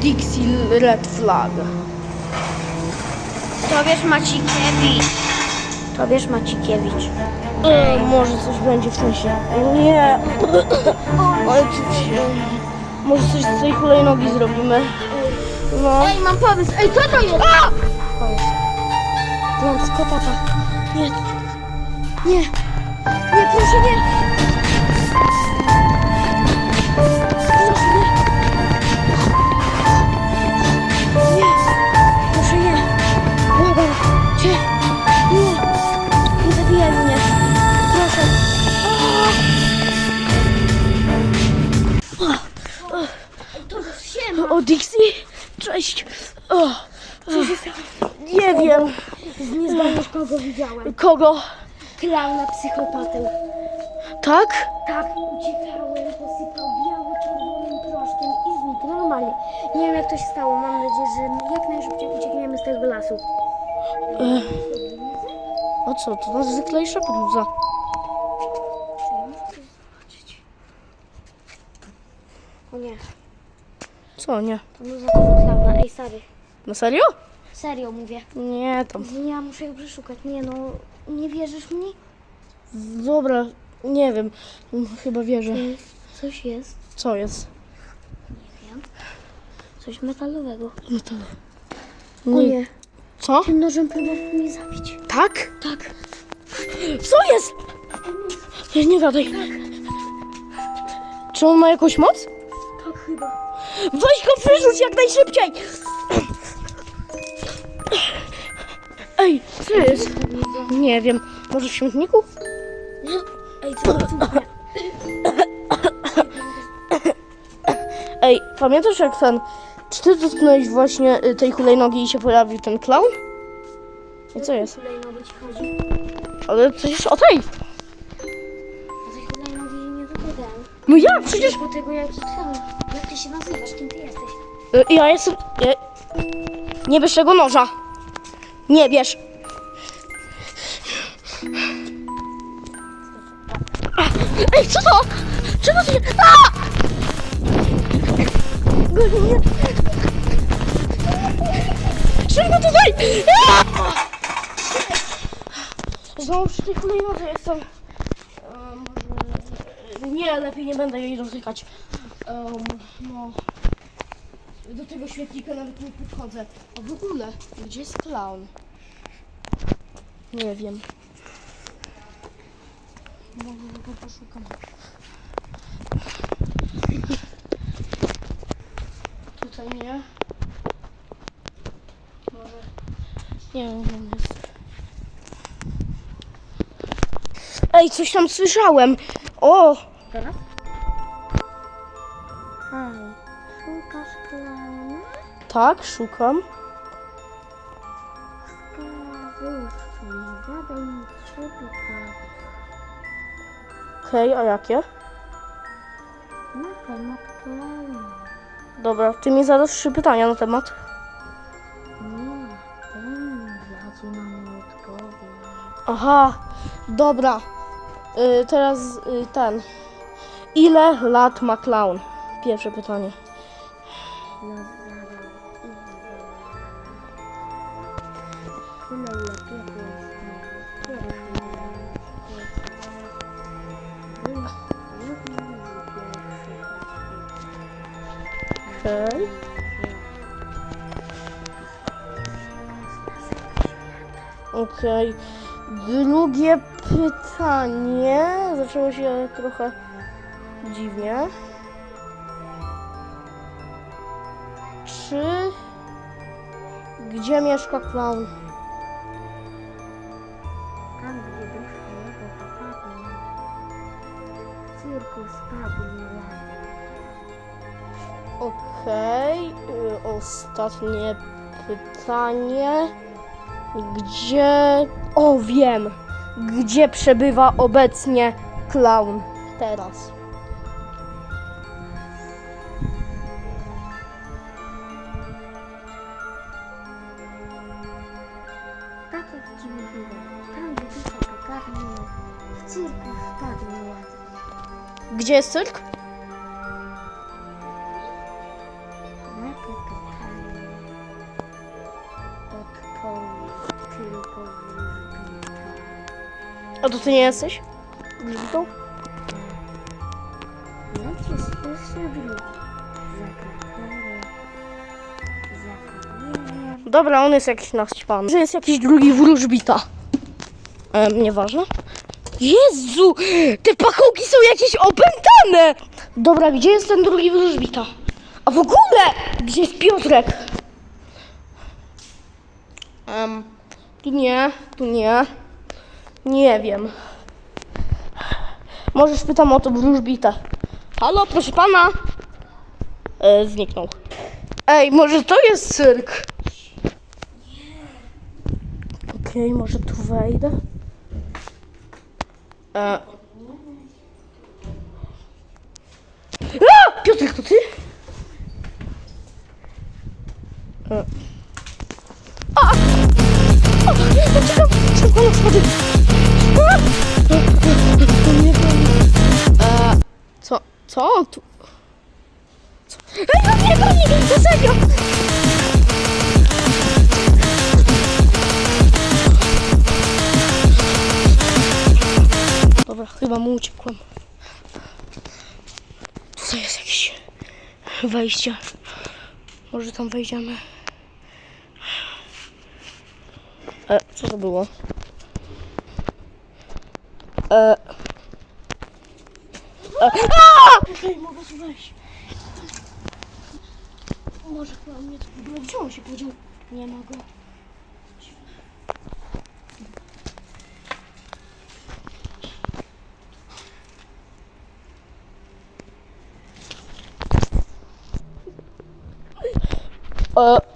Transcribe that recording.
Dixie Red Flag. To wiesz Macikiewicz. To wiesz Macikiewicz. E, może coś będzie w sensie. Nie. Ale coś. Może coś z tej hulajnogi zrobimy. No. Ej, mam pomysł. Ej, co to jest? A! Mam skopata. Nie. Nie. Nie, proszę nie. Proszę nie. Nie. Proszę nie. Błagam cię. Nie. Nie zabijaj mnie. Proszę. O, Dixie? Cześć. O, nie wiem. Nie znajdziesz kogo widziałem. Kogo? Klauna psychopatę. Tak? Tak, uciekałem, posypał biało-czerwonym proszkiem i znikł normalnie. Nie wiem jak to się stało, mam nadzieję, że jak najszybciej uciekniemy z tego lasu. E, o co? To najzwyklejsza bluza. O nie, Co, nie? to tego klauna. Ej, stary, Na serio? serio mówię. Nie, tam. Ja muszę ją przeszukać. Nie no, nie wierzysz mi? Dobra, nie wiem. Chyba wierzę. Coś jest. Co jest? Wiem. Coś metalowego. No to... O nie, Co? tym nożem próbował mnie zabić. Tak? Tak. Co jest? Nie, nie gadaj. Czy on ma jakąś moc? Tak chyba. Weź go wyrzuć jak najszybciej! Ej, co jest? Nie wiem. Może w śmietniku? Ej, co to? Ej, pamiętasz jak ten... Czy ty dotknąłeś właśnie y, tej hulajnogi i się pojawił ten clown? I co jest? Hulajnogi ci chodzi? Ale przecież o tej! O tej hulajnogi nie dogadałem. No ja przecież... Po tego jak jak ty się nazywasz, kim ty jesteś? Y, Ja jestem... Ja... Nie bierz tego noża. Nie bierz. A, Ej, co to? Czego ty... A! Nie. Szybko tutaj! A! Znowu przy tej hulajnodze jestem. A, może... Nie, lepiej nie będę jej dotykać. Um, no... Do tego świetnika nawet nie podchodzę. A w ogóle, gdzie jest clown? Nie wiem. Może go poszukam. Tutaj nie. Może. Nie wiem, gdzie jest. Ej, coś tam słyszałem. O! Teraz? Szukasz klauna? Tak, szukam. Wskazówki, zadaj mi trzy pytania Okej, a jakie? na temat klauna. Dobra, ty mi zadasz trzy pytania na temat. Nie, ten ja ci odpowiedź. Aha, dobra. Y, teraz y, ten. Ile lat ma clown? Pierwsze pytanie. Okej. Okej. Drugie pytanie. Zaczęło się trochę dziwnie. Czy. Gdzie mieszka clown? Tam gdzie dusz jego popadnie Cirkus padnie Okej, y, ostatnie pytanie. Gdzie. O, wiem! Gdzie przebywa obecnie clown teraz? все-таки любила. Там, где ты так. В церковь впаднула. Где цирк? На капитане. От А тут не отсышь? Грибов? Знаете, я все люблю. Dobra, on jest jakiś naćpany. Że jest jakiś drugi wróżbita. Ehm, nieważne. Jezu! Te pachołki są jakieś opętane! Dobra, gdzie jest ten drugi wróżbita? A w ogóle! Gdzie jest Piotrek? Um, tu nie, tu nie. Nie wiem. Może spytam o to wróżbita. Halo, proszę pana! E, zniknął. Ej, może to jest cyrk? Okej, okay, może tu wejdę. E... A! Piotrek, to ty? E... A! O, czekam, czekam, spadek. A! E. Co? Co tu? Co? Ej, no nie, nie, nie, nie, nie, nie, Dobra, chyba mu uciekłem. Tutaj jest jakieś wejście. Może tam wejdziemy. E, co to było? E. e. Okej, mogę tu wejść. Może chyba mnie tu w wziął się podział. Nie mogę. up.